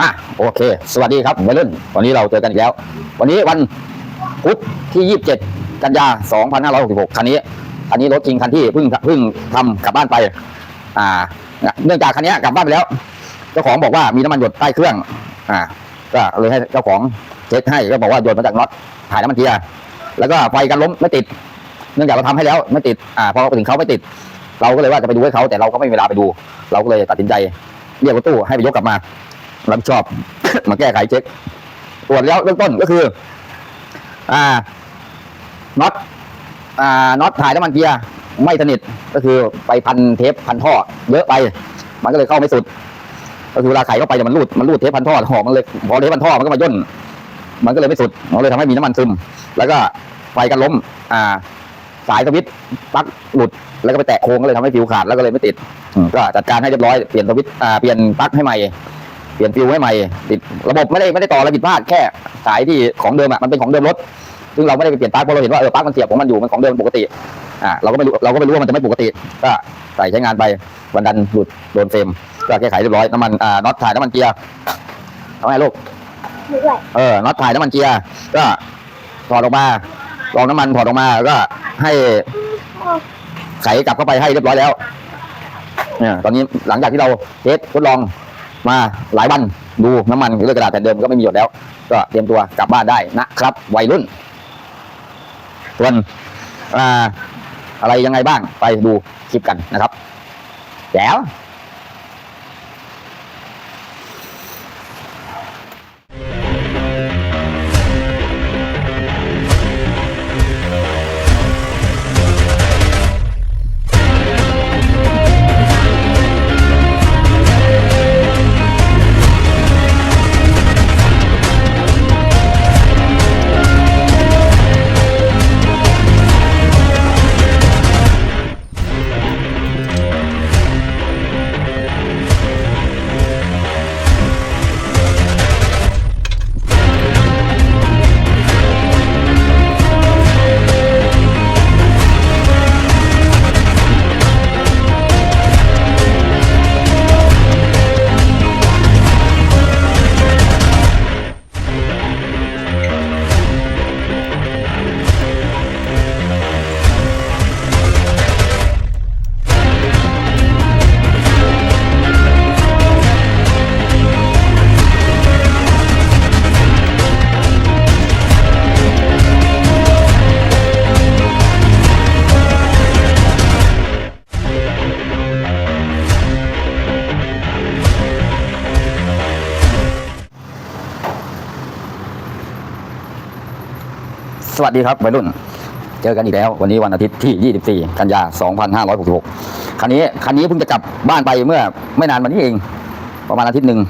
อะโอเค สวัสดีครับวัยรุ่น วันนี้เราเจอกันอีกแล้ว วันนี้วันพุธที่ 27 กันยา 2566 คันนี้คันนี้รถจริงคันที่เพิ่งเพิ่งทำกลับบ้านไป อ่า เนื่องจากคันนี้กลับบ้านไปแล้ว เจ้าของบอกว่ามีน้ำมันหยดใต้เครื่อง อ่า ก็เลยให้เจ้าของเช็คให้ก็บอกว่าหยดมาจากน็อตถ่ายน้ำมันเกียร์ แล้วก็ไฟกันล้มไม่ติด เนื่องจากเราทำให้แล้วไม่ติด อ่า พอถึงเขาไม่ติด เราก็เลยว่าจะไปดูให้เขาแต่เราก็ไม่มีเวลาไปดู เราก็เลยตัดสินใจเรียกรถตู้ให้ไปยกกลับมา รับชอบ มาแก้ไขเช็ค ตรวจแล้วเบื้องต้นก็คือ อ่าน็อตอ่าน็อตถ่ายน้ำมันเกียร์ไม่สนิทก็คือไปพันเทปพันท่อ เยอะไป มันก็เลยเข้าไม่สุด ก็คือเวลาไขเข้าไปเนี่ยมันรูดมันรูดเทปพันท่อหอมันเลยพอเทปพันท่อมันก็มาย่นมันก็เลยไม่สุดมันเลยทำให้มีน้ำมันซึม แล้วก็ไฟกันล้ม อ่า สายสวิตช์ปลั๊กหลุด แล้วก็ไปแตะโค้งก็เลยทำให้ฟิวขาดแล้วก็เลยไม่ติด ก็จัดการให้เรียบร้อย เปลี่ยนสวิตช์อ่า เปลี่ยนปลั๊กให้ใหม่ เปลี่ยนฟิวให้ใหม่ ติดระบบไม่ได้ไม่ได้ต่ออะไรผิดพลาดแค่สายที่ของเดิมอะมันเป็นของเดิมรถ ซึ่งเราไม่ได้ไปเปลี่ยนปลั๊กเพราะเราเห็นว่าเออปลั๊กมันเสียบของมันอยู่มันของเดิมปกติอ่าเราก็ไม่รู้เราก็ไม่รู้ว่ามันจะไม่ปกติ ก็ใส่ใช้งานไปวันดันหลุดโดนเฟรมก็แก้ไขเรียบร้อยน้ำมันอ่าน็อตถ่ายน้ำมันเกียร์เอาไงลูกด้วยเออน็อตถ่ายน้ำมันเกียร์ก็ถอดออกมาลองน้ำมันถอดออกมาแล้วก็ให้ไขกลับเข้าไปให้เรียบร้อยแล้วเนี่ยตอนนี้หลังจากที่เราเทสทดลอง มาหลายวันดูน้ำมันเลือกกระดาษแผ่นเดิมก็ไม่มีหยดแล้ว ก็เตรียมตัวกลับบ้านได้นะครับ วัยรุ่นส่วนอ่าอะไรยังไงบ้างไปดูคลิปกันนะครับ แล้ว สวัสดีครับวัยรุ่น เจอกันอีกแล้ว วันนี้วันอาทิตย์ที่ 24 กันยา 2566 คันนี้คันนี้เพิ่งจะกลับบ้านไปเมื่อไม่นานมานี้เอง ประมาณอาทิตย์หนึ่ง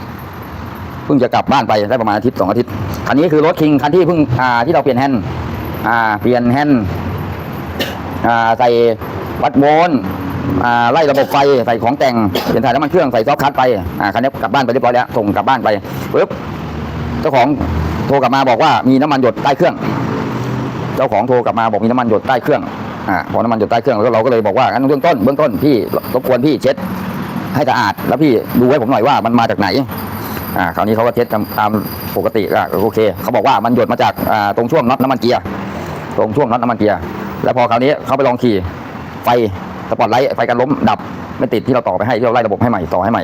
เพิ่งจะกลับบ้านไปได้ประมาณอาทิตย์สองอาทิตย์คันนี้คือรถคิงคันที่เพิ่งอ่าที่เราเปลี่ยนแฮนด์อ่าเปลี่ยนแฮนด์อ่าใส่วัดโวลต์อ่าไล่ระบบไฟใส่ของแต่งเปลี่ยนถ่ายน้ำมันเครื่องใส่ซอฟต์คัทไปอ่าคันนี้กลับบ้านไปเรียบร้อยแล้วส่งกลับบ้านไปปึ๊บเจ้าของโทรกลับมาบอกว่ามีน้ำมันหยดใต้เครื่อง เจ้าของโทรกลับมาบอกมีน้ำมันหยดใต้เครื่องอ่าพอน้ำมันหยดใต้เครื่องแล้วเราก็เลยบอกว่างั้นเบื้องต้นเบื้องต้นพี่รบกวนพี่เช็ดให้สะอาดแล้วพี่ดูให้ผมหน่อยว่ามันมาจากไหนอ่าคราวนี้เขาก็เช็ดตามปกติอะโอเคเขาบอกว่ามันหยดมาจากอ่าตรงช่วงน็อตน้ำมันเกียร์ตรงช่วงน็อตน้ำมันเกียร์แล้วพอคราวนี้เขาไปลองขี่ไฟสปอตไลท์ไฟกันล้มดับไม่ติดที่เราต่อไปให้ที่เราไล่ระบบให้ใหม่ต่อให้ใหม่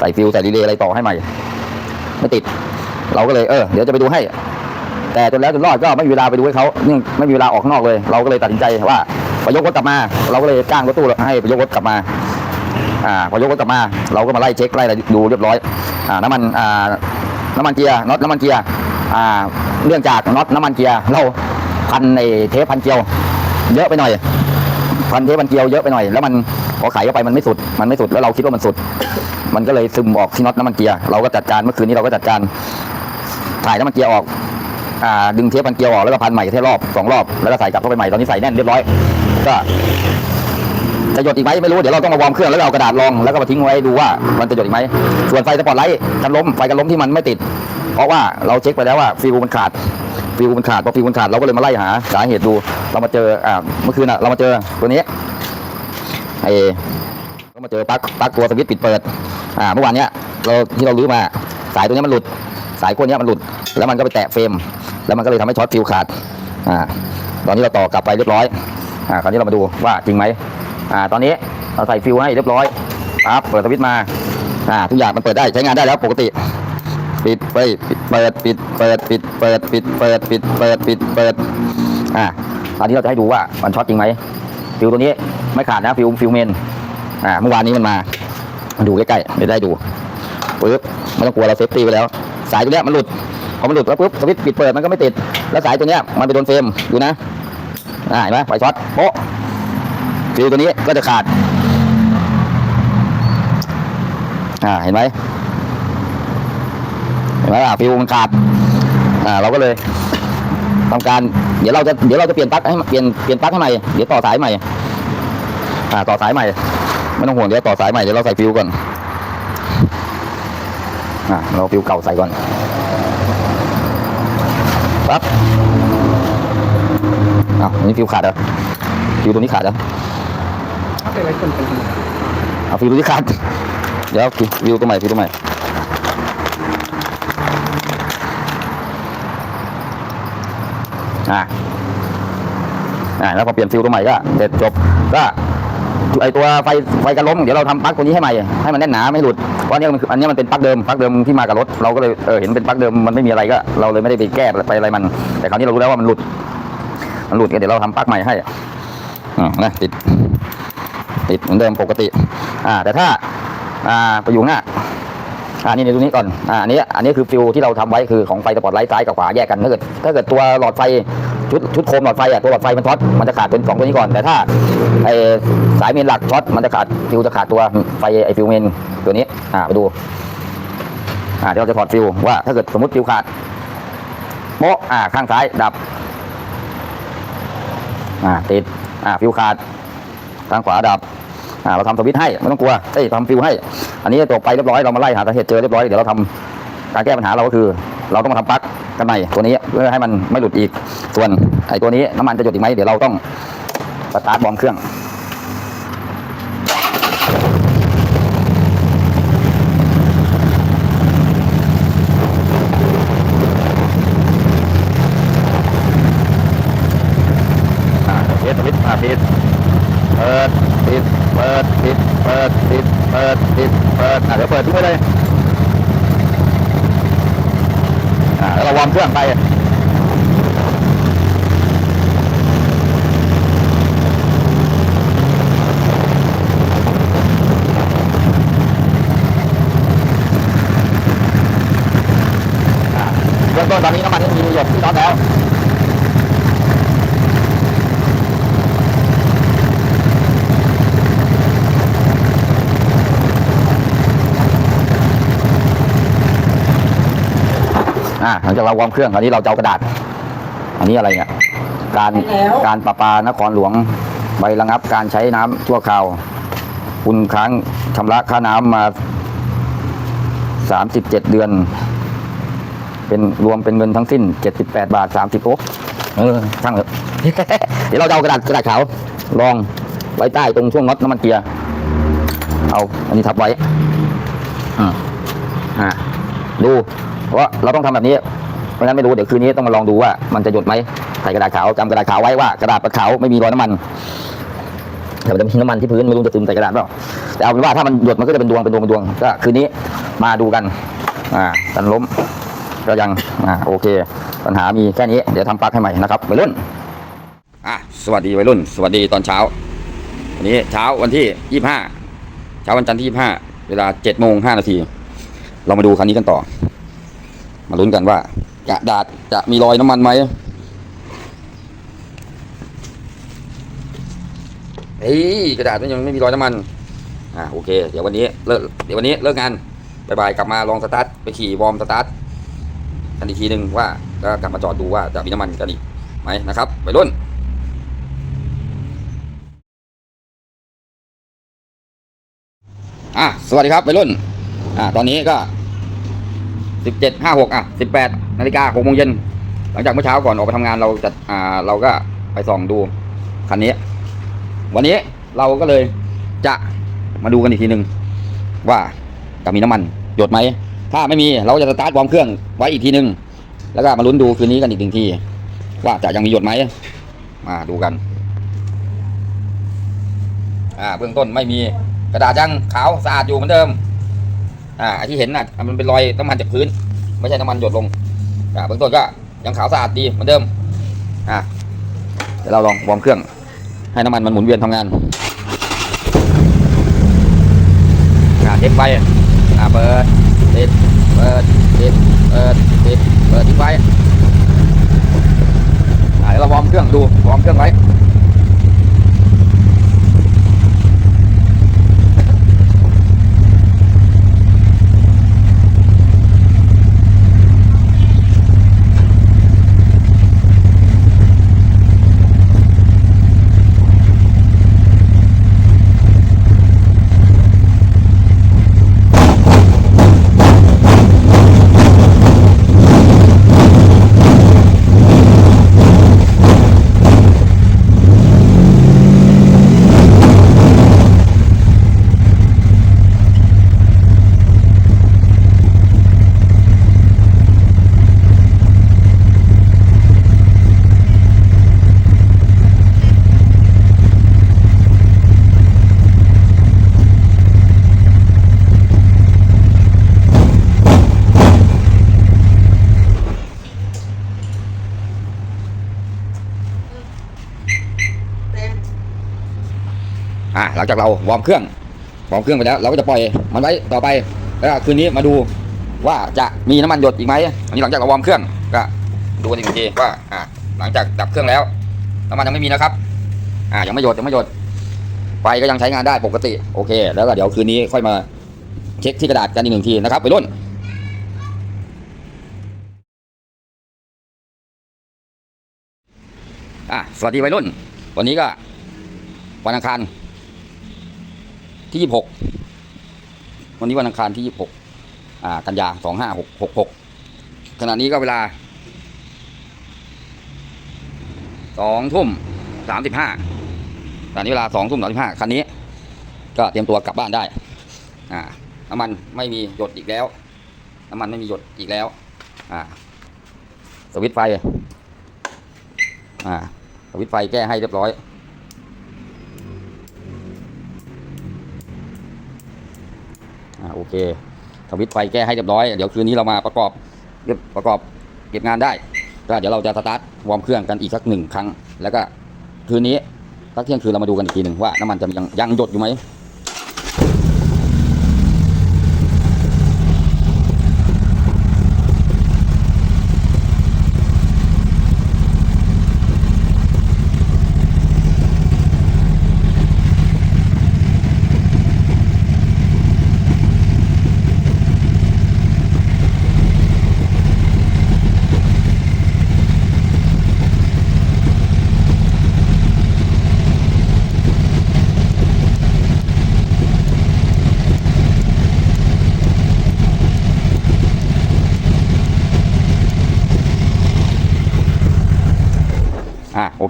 ใส่ฟิวใส่รีเลย์อะไรต่อให้ใหม่ไม่ติด เราก็เลยเออเดี๋ยวจะไปดูให้ แต่จนแล้วจนรอดก็ไม่มีเวลาไปดูให้เขานื่ไม่มีเวลาออกข้างนอกเลย เราก็เลยตัดสินใจว่าไปยกรถกลับมา เราก็เลยจ้างรถตู้ให้ไปยกรถกลับมาอ่าพอยกรถกลับมา เราก็มาไล่เช็คไล่ดูเรียบร้อยอ่าน้ำมันอ่าน้ำมันเกียร์น็อตน้ำมันเกียร์อ่าเนื่องจากน็อตน้ำมันเกียร์เราพันในเทปพันเกลียว เยอะไปหน่อยพันเทปพันเกลียวเยอะไปหน่อยแล้วมันพอไขเข้าไปมันไม่สุด มันไม่สุดแล้วเราคิดว่ามันสุด มันก็เลยซึมออกที่น็อตน้ำมันเกียร์เราก็จัดการเมื่อคืนนี้เราก็จัดการถ่ายน้ำมันเกียร์ออก อ่าดึงเทปพันเกลียวออกแล้วก็พันใหม่แค่รอบสองรอบแล้วก็ใส่กลับเข้าไปใหม่ตอนนี้ใส่แน่นเรียบร้อย ก็จะหยดอีกไหมไม่รู้เดี๋ยวเราต้องมาวอร์มเครื่องแล้วเอากระดาษรองแล้วก็มาทิ้งไว้ดูว่ามันจะหยดอีกไหมส่วนไฟสปอตไลท์กันล้มไฟกันล้มที่มันไม่ติด เพราะว่าเราเช็คไปแล้วว่าฟิวมันขาดฟิวมันขาดพอฟิวมันขาดเราก็เลยมาไล่หาสาเหตุดู เรามาเจออ่าเมื่อคืนอะเรามาเจอตัวนี้ไอ้ก็มาเจอปลั๊กปลั๊กตัวสวิตช์ปิดเปิดอ่าเมื่อวานเนี้ยเราที่เราลื้อมาสายตัวนี้มันหลุด สายขั้วเนี้ยมันหลุด แล้วมันก็ไปแตะเฟรม แล้วมันก็เลยทำให้ช็อตฟิวขาดอ่าตอนนี้เราต่อกลับไปเรียบร้อยอ่าคราวนี้เรามาดูว่าจริงไหมอ่าตอนนี้เราใส่ฟิวให้เรียบร้อยปั๊บเปิดสวิตช์มาอ่าทุกอย่างมันเปิดได้ใช้งานได้แล้วปกติปิดไปปิดเปิดปิดเปิดปิดเปิดปิดเปิดปิดเปิดปิดเปิดอ่าตอนนี้เราจะให้ดูว่ามันช็อตจริงไหมฟิวตัวนี้ไม่ขาดนะฟิวฟิวเมนอ่าเมื่อวานนี้มันมามาดูใกล้ๆเดี๋ยวได้ดูปึ๊บไม่ต้องกลัวเราเซฟตี้ไปแล้ว สายตัวเนี้ยมันหลุดพอมันหลุดแล้วปุ๊บสวิตช์ปิดเปิดมันก็ไม่ติด แล้วสายตัวเนี้ยมันไปโดนเฟรมดูนะอ่าเห็นไหมไฟช็อตโป๊ะฟิวตัวนี้ก็จะขาดอ่าเห็นไหมเห็นไหมอะฟิวมันขาดอ่าเราก็เลยทำการเดี๋ยวเราจะเดี๋ยวเราจะเปลี่ยนปลั๊กให้เปลี่ยนเปลี่ยนปลั๊กให้ใหม่เดี๋ยวต่อสายใหม่อ่าต่อสายใหม่ไม่ต้องห่วงเดี๋ยวต่อสายใหม่เดี๋ยวเราใส่ฟิวก่อน อ่าเราฟิวเก่าใส่ก่อนปั๊บอ้าวอันนี้ฟิวขาดเหรอฟิวตัวนี้ขาดเหรอถ้าเป็นไรคนเป็นเอาฟิวตัวนี้ขาดเดี๋ยวฟิวตัวใหม่ฟิวตัวใหม่อ่าอ่าแล้วพอเปลี่ยนฟิวตัวใหม่ก็เสร็จจบก็ ไอตัวไฟไฟกระล้มเดี๋ยวเราทำปลั๊กตัวนี้ให้ใหม่ให้มันแน่นหนาไม่หลุดเพราะอันนี้มันคืออันนี้มันเป็นปลั๊กเดิมปลั๊กเดิมที่มากับรถเราก็เลยเออเห็นเป็นปลั๊กเดิมมันไม่มีอะไรก็เราเลยไม่ได้ไปแก้ไปอะไรมัน แต่คราวนี้เรารู้แล้วว่ามันหลุด มันหลุดก็เดี๋ยวเราทำปลั๊กใหม่ให้อ่านะติดติดเหมือนเดิมปกติ อ่า แต่ถ้าอ่าไปอยู่งหน้าอ่านี่ในตรงนี้ก่อน อ่า อันนี้ อันนี้คือฟิวที่เราทำไว้คือของไฟสปอตไลท์ซ้ายกับขวาแยกกัน ถ้าเกิด ถ้าเกิดตัวหลอดไฟ ชุดชุดโคมหลอดไฟอะตัวหลอดไฟมันช็อตมันจะขาดเป็นสองตัวนี้ก่อน แต่ถ้าไอสายเมนหลักช็อตมันจะขาดฟิวจะขาดตัวไฟไอฟิวเมนตัวนี้อ่าไปดูอ่าเดี๋ยวเราจะถอดฟิวว่าถ้าเกิดสมมติฟิวขาดโป๊ะอ่าข้างซ้ายดับอ่าติดอ่าฟิวขาดทางขวาดับอ่าเราทำสวิตช์ให้ไม่ต้องกลัวเอ้ยทำฟิวให้ อันนี้ตัวไปเรียบร้อยเรามาไล่หาสาเหตุเจอเรียบร้อยเดี๋ยวเราทำ การแก้ปัญหาเราก็คือ เราต้องมาทำปลั๊กกันใหม่ตัวนี้เพื่อให้มันไม่หลุดอีก ส่วนไอ้ตัวนี้น้ำมันจะหยดอีกไหมเดี๋ยวเราต้องสตาร์ทบอมเครื่องเทสสวิตช์อ่าปิดเปิดปิดเปิดปิดเปิดปิดเปิดปิดเปิดอ่าเดี๋ยวเปิดทิ้งไว้เลยอ่าแล้วเราวอร์เครื่องไปอ่าเบื้องต้นตอนนี้น้ำมันมีหยดที่น็อตแล้ว อ่าหลังจากเราวอร์มเครื่องคราวนี้เราจะเอากระดาษ อันนี้อะไรเนี่ยการการประปานครหลวงใบระงับการใช้น้ำชั่วคราว คุณค้างชำระค่าน้ำมาสามสิบเจ็ดเดือน เป็นรวมเป็นเงินทั้งสิ้นเจ็ดสิบแปดบาทสามสิบโอ๊กเออช่างเถอะ เดี๋ยวเราจะเอากระดาษกระดาษขาวรองไว้ใต้ตรงช่วงน็อตน้ำมันเกียร์เอาอันนี้ทับไว้อืมอ่าดู เพราะเราต้องทำแบบนี้เพราะฉะนั้นไม่รู้เดี๋ยวคืนนี้ต้องมาลองดูว่ามันจะหยดไหมใส่กระดาษขาวจำกระดาษขาวไว้ว่ากระดาษขาวไม่มีรอยน้ำมันแต่มันจะมีน้ำมันที่พื้นไม่รู้จะซึมใส่กระดาษเปล่าแต่เอาเป็นว่าถ้ามันหยดมันก็จะเป็นดวงเป็นดวงเป็นดวงก็คืนนี้มาดูกันอ่ากันล้มก็ยังอ่าโอเค ปัญหามีแค่นี้เดี๋ยวทำปลั๊กให้ใหม่นะครับวัยรุ่นอะสวัสดีวัยรุ่น สวัสดีตอนเช้าวันนี้เช้าวันที่ยี่ห้าเช้าวันจันทร์ที่ยี่ห้าเวลาเจ็ดโมงห้านาที เรามาดูคันนี้กันต่อ มาลุ้นกันว่ากระดาษจะมีรอยน้ำมันไหมเฮ้ยกระดาษมันยังไม่มีรอยน้ำมันอ่าโอเค เดี๋ยววันนี้เลิกเดี๋ยววันนี้เลิกงานบายบายกลับมาลองสตาร์ทไปขี่วอร์มสตาร์ทกันอีกทีหนึ่งว่าก็กลับมาจอดดูว่าจะมีน้ำมันกันอีกไหมนะครับไปรุ่นอะสวัสดีครับไปรุ่นอ่าตอนนี้ก็ สิบเจ็ดห้าหกอะสิบแปดนาฬิกาหกโมงเย็นหลังจากเมื่อเช้าก่อนออกไปทำงานเราจะอ่าเราก็ไปส่องดูคันนี้ วันนี้เราก็เลยจะมาดูกันอีกทีหนึ่งว่าจะมีน้ำมันหยดไหม ถ้าไม่มีเราจะสตาร์ทวอร์มเครื่องไว้อีกทีหนึ่งแล้วก็มาลุ้นดูคืนนี้กันอีกหนึ่งที ว่าจะยังมีหยดไหมมาดูกันอ่าเบื้องต้นไม่มีกระดาษยังขาวสะอาดอยู่เหมือนเดิม อ่าไอที่เห็นน่ะมันเป็นรอยน้ำมันจากพื้น ไม่ใช่น้ำมันหยดลงอ่าเบื้องต้นก็ยังขาวสะอาดดีเหมือนเดิมอ่าเดี๋ยวเราลองวอร์มเครื่อง ให้น้ำมันมันหมุนเวียนทำงานอ่าเทปไฟอ่าเปิดปิดเปิดปิดเปิดปิดเปิดทิ้งไว้อ่าเดี๋ยวเราวอร์มเครื่องดูวอร์มเครื่องไว้ อ่าหลังจากเราวอร์มเครื่องวอร์มเครื่องไปแล้วเราก็จะปล่อยมันไว้ต่อไปแล้วคืนนี้มาดูว่าจะมีน้ำมันหยดอีกไหมอันนี้หลังจากเราวอร์มเครื่องก็ดูกันอีกทีว่าอ่าหลังจากดับเครื่องแล้วน้ำมันยังไม่มีนะครับ อ่ายังไม่หยดยังไม่หยดไฟก็ยังใช้งานได้ปกติโอเค แล้วก็เดี๋ยวคืนนี้ค่อยมาเช็คที่กระดาษกันอีกหนึ่งทีนะครับไปรุ่นอะสวัสดีวัยรุ่น วันนี้ก็วันอังคาร ที่ยี่หกวันนี้วันอังคารที่ยี่หกอ่ากันยาสองห้าหกหกหกขณะนี้ก็เวลาสองทุ่มสามสิบห้าขณะนี้เวลาสองทุ่มสามสิบห้าคันนี้ ก็เตรียมตัวกลับบ้านได้ อ่าน้ำมันไม่มีหยดอีกแล้ว น้ำมันไม่มีหยดอีกแล้ว อ่า สวิตไฟ อ่า สวิตไฟแก้ให้เรียบร้อย เคสวิตช์ไฟแก้ให้เรียบร้อย เดี๋ยวคืนนี้เรามาประกอบเก็บประกอบเก็บงานได้ ก็เดี๋ยวเราจะสตาร์ทวอร์มเครื่องกันอีกสักหนึ่งครั้ง แล้วก็คืนนี้สักเที่ยงคืนเรามาดูกันอีกทีหนึ่งว่าน้ำมันจะยังยังหยดอยู่ไหม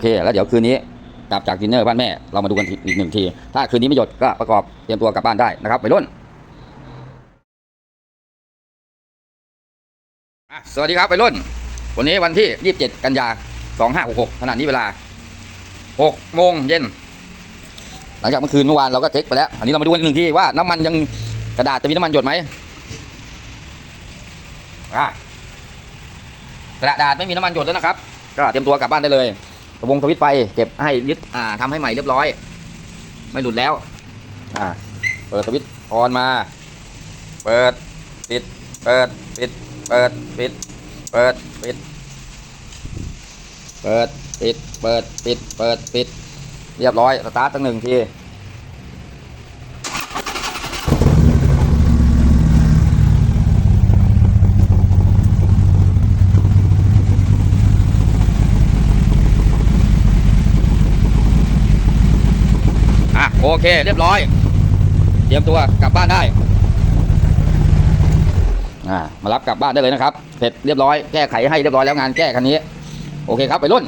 เคแล้วเดี๋ยวคืนนี้กลับจากดินเนอร์บ้านแม่เรามาดูกันอีกหนึ่งที ถ้าคืนนี้ไม่หยดก็ประกอบเตรียมตัวกลับบ้านได้นะครับไปรุ่นสวัสดีครับไปรุ่น วันนี้วันที่ 27 กันยา 2566ขณะนี้เวลา 6 โมงเย็น หลังจากเมื่อคืนเมื่อวานเราก็เช็คไปแล้ว อันนี้เรามาดูกันอีกหนึ่งทีว่าน้ำมันยังกระดาษจะมีน้ำมันหยดไหมกระดาษไม่มีน้ำมันหยดแล้วนะครับ ก็เตรียมตัวกลับบ้านได้เลย วงสวิตไฟเก็บให้ยึดอ่าทำให้ใหม่เรียบร้อย ไม่หลุดแล้ว อ่า เปิดสวิตออนมา เปิดปิด เปิดปิด เปิดปิด เปิดปิด เปิดปิด เปิดปิด เปิดปิด เรียบร้อย สตาร์ทตั้งหนึ่งที โอเค เรียบร้อย เตรียมตัวกลับบ้านได้ามารับกลับบ้านได้เลยนะครับ เสร็จเรียบร้อย แก้ไขให้เรียบร้อยแล้วงานแก้คันนี้ โอเคครับไปรุ่น